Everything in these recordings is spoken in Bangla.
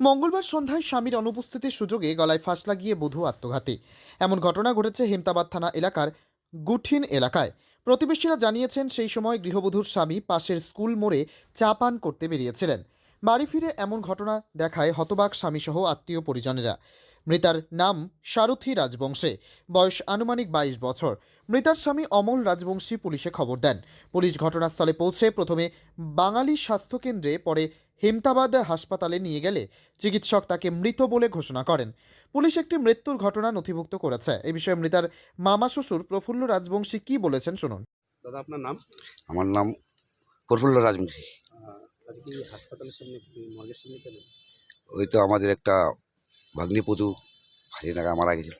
মঙ্গলবার সন্ধ্যায় স্বামীর অনুপস্থিতির সুযোগে গলায় ফাঁস লাগিয়ে বধূ আত্মঘাতী। এমন ঘটনা ঘটেছে হেমতাবাদ থানা এলাকার গুঠিন এলাকায়। প্রতিবেশীরা জানিয়েছেন, সেই সময় গৃহবধূর স্বামী পাশের স্কুল মোড়ে চা পান করতে বেরিয়েছিলেন। বাড়ি ফিরে এমন ঘটনা দেখায় হতবাক স্বামীসহ আত্মীয় পরিজনেরা। মৃতার নাম সারথী রাজবংশে। বয়স আনুমানিক বাইশ বছর। মৃতার স্বামী অমল রাজবংশী পুলিশে খবর দেন। পুলিশ ঘটনাস্থলে পৌঁছে প্রথমে বাঙালি স্বাস্থ্যকেন্দ্রে পরে হেমতাবাদ হাসপাতালে নিয়ে গেলে চিকিৎসক তাকে মৃত বলে ঘোষণা করেন। পুলিশ একটি মৃত্যুর ঘটনা নথিভুক্ত করেছে। এ বিষয়ে মৃতার মামা শ্বশুর প্রফুল্ল রাজবংশী কি বলেছেন শুনুন। দাদা আপনার নাম? আমার নাম প্রফুল্ল রাজবংশী। হাসপাতালের সামনে ওই তো আমাদের একটা ভাগ্নিপতু ফাঁসি টাকা মারা গেছিল।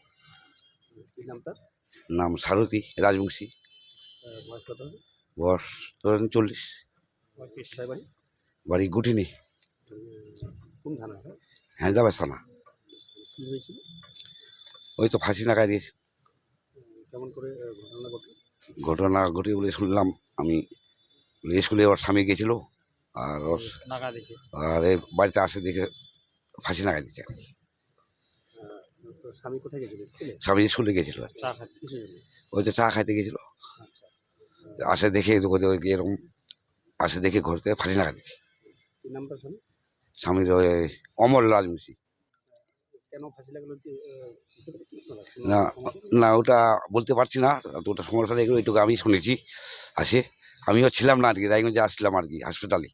নাম সারথী রাজবংশী। বয়স ধরেন চল্লিশ। বাড়ি? গুটিনি। থানা হ্যাঁ থানা। কী ওই তো ফাঁসি নাকা দিয়েছে। ঘটনা ঘটে? বলে শুনলাম। আমি স্কুলে ওর স্বামী গেছিল আর ওর আর বাড়িতে আসে দেখে ফাঁসি কি। তো স্বামী কোথায় গেছিল? স্কুলে? স্বামী স্কুলে গেছিল। ওই তো চা খাইতে গেছিল। আচ্ছা। আসে দেখে এরকম আসে দেখে ঘর থেকে ফাঁসি নাকা দিয়েছে স্বামী? স্বামীর পেরেছিলেন আপনারা? কোনো না না ওটা বলতে পারছি না। ওটা সমস্যা এগুলো এইটুকু আমি শুনেছি। আসে আমিও ছিলাম না আর কি রায়গঞ্জে আসছিলাম আর কি হাসপাতালে।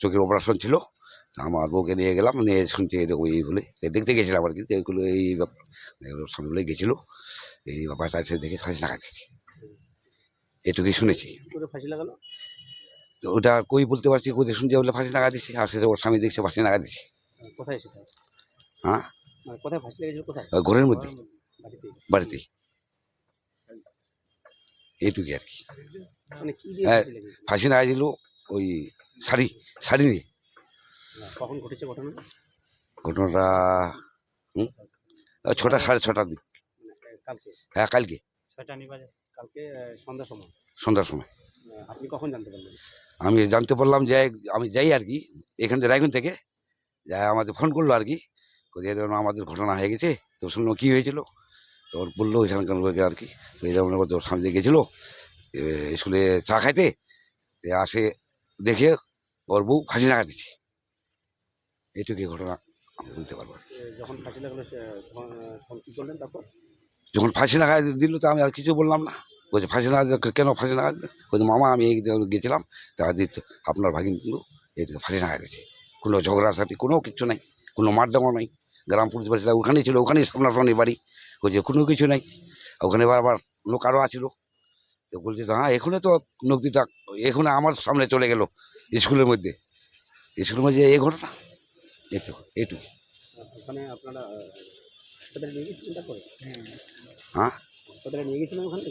চোখের অপারেশন ছিল। আমার বউকে নিয়ে গেলাম নিয়ে শুনছি এরকম এই বলে। দেখতে গেছিলাম আর কি এগুলো এই ব্যাপার সামনে গেছিল। এই ব্যাপারটা এসে দেখে ফাঁসি লাগা দিয়েছে এটুকুই শুনেছি। ফাঁসি লাগালো? তো ওটা কই বলতে পারছি কোথায় শুনছি বলে ফাঁসি লাগা দিচ্ছে আর সেটা ওর স্বামী দেখছে ফাঁসি লাগা দিচ্ছে কোথায় হ্যাঁ? মানে কোথায় ফাঁসি লেগেছিল কোথায়? ঘরের মধ্যে। বাড়িতে এইটুকুই আর কি। মানে হ্যাঁ। ফাঁসি লাগা দিল ওই শাড়ি শাড়ি নিয়ে। কখন ঘটেছে ঘটনাটা ঘটনাটা হুম? ছটা সাড়ে ছটার দিক। কালকে? হ্যাঁ কালকে। ছয়টা নিবাজে কালকে সন্ধ্যার সময়? সন্ধ্যার সময়। আপনি কখন জানতে পারলেন? আমি জানতে পারলাম যে আমি যাই আর কি এখান থেকে রায়গঞ্জ থেকে। যাই আমাদের ফোন করল আর কি এরকম আমাদের ঘটনা হয়ে গেছে তো শুনলাম কী হয়েছিল? তো ওর বলল এখানকার আর কি তো এরকম তোর সামনে গেছিল স্কুলে চা খাইতে আসে দেখে ওর বউ ফাঁসি লাগা দিচ্ছে এইটুকুই ঘটনা আমি বলতে পারব। যখন ফাঁসি লাগল সে, তখন কী করলেন তারপর? যখন ফাঁসি লাগা দিল তো আমি আর কিছু বললাম না। বলছে ফাঁসি লাগা কেন ফাঁসি লাগা বলছে মামা আমি এই গেছিলাম তা দিত আপনার ভাগিন কিন্তু এই দিকে ফাঁসি লাগা দিয়েছে। কোনো ঝগড়াঝাটি কোনো কিছু নাই কোনো মারদামও নাই। গ্রাম পুলিশ বাড়িটা ওখানেই ছিল ওখানেই সামনাসামনি বাড়ি। বলছে কোনো কিছু নাই। ওখানে আবার লোক আরও আছিল তো বলছে হ্যাঁ এখানে তো নদীটা এখানে আমার সামনে চলে গেল স্কুলের মধ্যে। স্কুলের মধ্যে এই ঘটনা এই তো এইটুকু আহ, ওখানে আপনারা হ্যাঁ?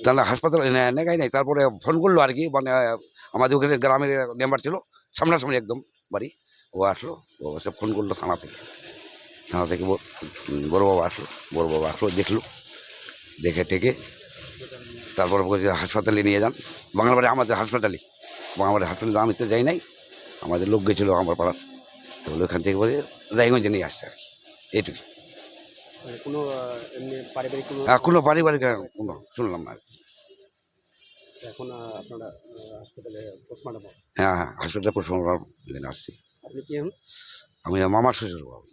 তাহলে হাসপাতালে নে- নেগাই নাই তারপরে ফোন করল আর কি মানে আমাদের ওখানে গ্রামের মেম্বার ছিল সামনাসামনি একদম বাড়ি ও আসলো ও সে ফোন করল থানা থেকে। থানা থেকে বড় বাবা আসলো বড় বাবা আসলো দেখল দেখে টেকে তারপর হাসপাতালে নিয়ে যান। বাংলাবাড়ি আমাদের হাসপাতালে বাংলাবাড়ি হাসপাতালে আমি তো যাই নাই আমাদের লোক গেছিল আমার পাড়ার। তো বলে ওখান থেকে বলে রায়গঞ্জে নিয়ে আসছে আর কি। এইটুকু। মানে কোনো এমনি পারিবারিক কোনো আর কোনো পারিবারিক কোনো শুনলাম না আর কি। এখন আপনারা হাসপাতালে পোস্টমার্টম হ্যাঁ হ্যাঁ হসপিটালে প্রশ্ন আসছি। আপনি কি আমি মামার শ্বশুর বাবু।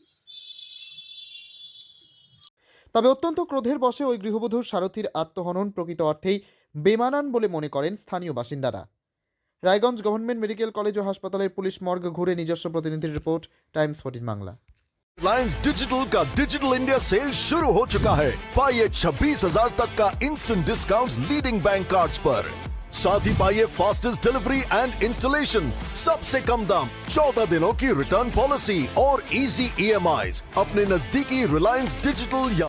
তবে অত্যন্ত ক্রোধের বশে ওই গৃহবধূর সারথীর আত্মহনন প্রকৃত অর্থেই বেমানান বলে মনে করেন স্থানীয় বাসিন্দারা। রায়গঞ্জ গভর্নমেন্ট মেডিকেল কলেজ ও হাসপাতালের পুলিশ মর্গ ঘুরে নিজস্ব প্রতিনিধির report Times fourteen Bangla Reliance digital का डिजिटल इंडिया सेल शुरू हो चुका है पाइए छब्बीस हजार तक का instant discount leading bank cards पर साथ ही पाइए फास्टेस्ट डिलीवरी एंड इंस्टॉलेशन सबसे कम दाम चौदह दिनों की रिटर्न पॉलिसी और इजी ईएमआई अपने नजदीकी रिलायंस डिजिटल या